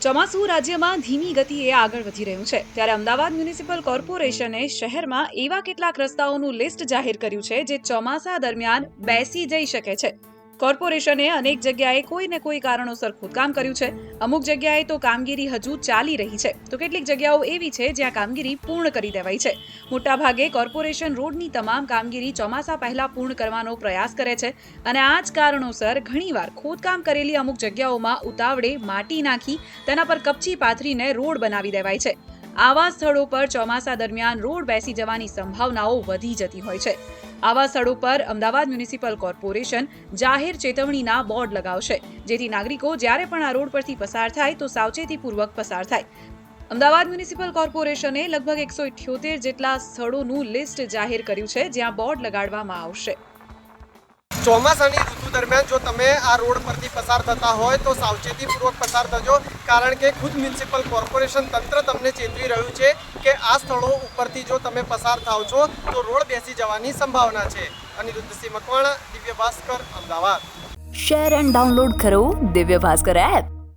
ચોમાસું રાજ્યમાં ધીમી ગતિએ આગળ વધી રહ્યું છે. ત્યારે અમદાવાદ મ્યુનિસિપલ કોર્પોરેશને શહેરમાં એવા કેટલાક રસ્તાઓનું લિસ્ટ જાહેર કર્યું છે જે ચોમાસા દરમિયાન બેસી જઈ શકે છે. કોર્પોરેશને અનેક જગ્યાએ કોઈ ને કોઈ કારણોસર ખોદકામ કર્યું છે. અમુક જગ્યાએ તો કામગીરી હજુ ચાલી રહી છે. તો કેટલીક જગ્યાઓ એવી છે જ્યાં કામગીરી પૂર્ણ કરી દેવાઈ છે. મોટાભાગે કોર્પોરેશન રોડની તમામ કામગીરી ચોમાસા પહેલા પૂર્ણ કરવાનો પ્રયાસ કરે છે અને આ જ કારણોસર ઘણીવાર ખોદકામ કરેલી અમુક જગ્યાઓમાં ઉતાવળે માટી નાખી તેના પર કપચી પાથરીને રોડ બનાવી દેવાય છે. આવા સ્થળો પર ચોમાસા દરમિયાન રોડ બેસી જવાની સંભાવનાઓ વધી જતી હોય છે. આવા સ્થળો પર અમદાવાદ મ્યુનિસિપલ કોર્પોરેશન જાહેર ચેતવણીના બોર્ડ લગાવશે, જેથી નાગરિકો જ્યારે પણ આ રોડ પરથી પસાર થાય તો સાવચેતીપૂર્વક પસાર થાય. અમદાવાદ મ્યુનિસિપલ કોર્પોરેશને લગભગ એકસો ઇઠ્યોતેર જેટલા સ્થળોનું લિસ્ટ જાહેર કર્યું છે, જ્યાં બોર્ડ લગાડવામાં આવશે. ચોમાસાની ઋતુ દરમિયાન જો તમે આ રોડ પરથી પસાર થતા હોય તો સાવચેતીપૂર્વક પસાર થજો, કારણ કે ખુદ મ્યુનિસિપલ કોર્પોરેશન તંત્ર તમને ચેતવી રહ્યું છે કે આ સ્થળો ઉપરથી જો તમે પસાર થાવ છો, તો રોડ બેસી જવાની સંભાવના છે. Aniruddhsinh Makwana, Divya Bhaskar, Ahmedabad. Share and download કરો દિવ્ય ભાસ્કર એપ.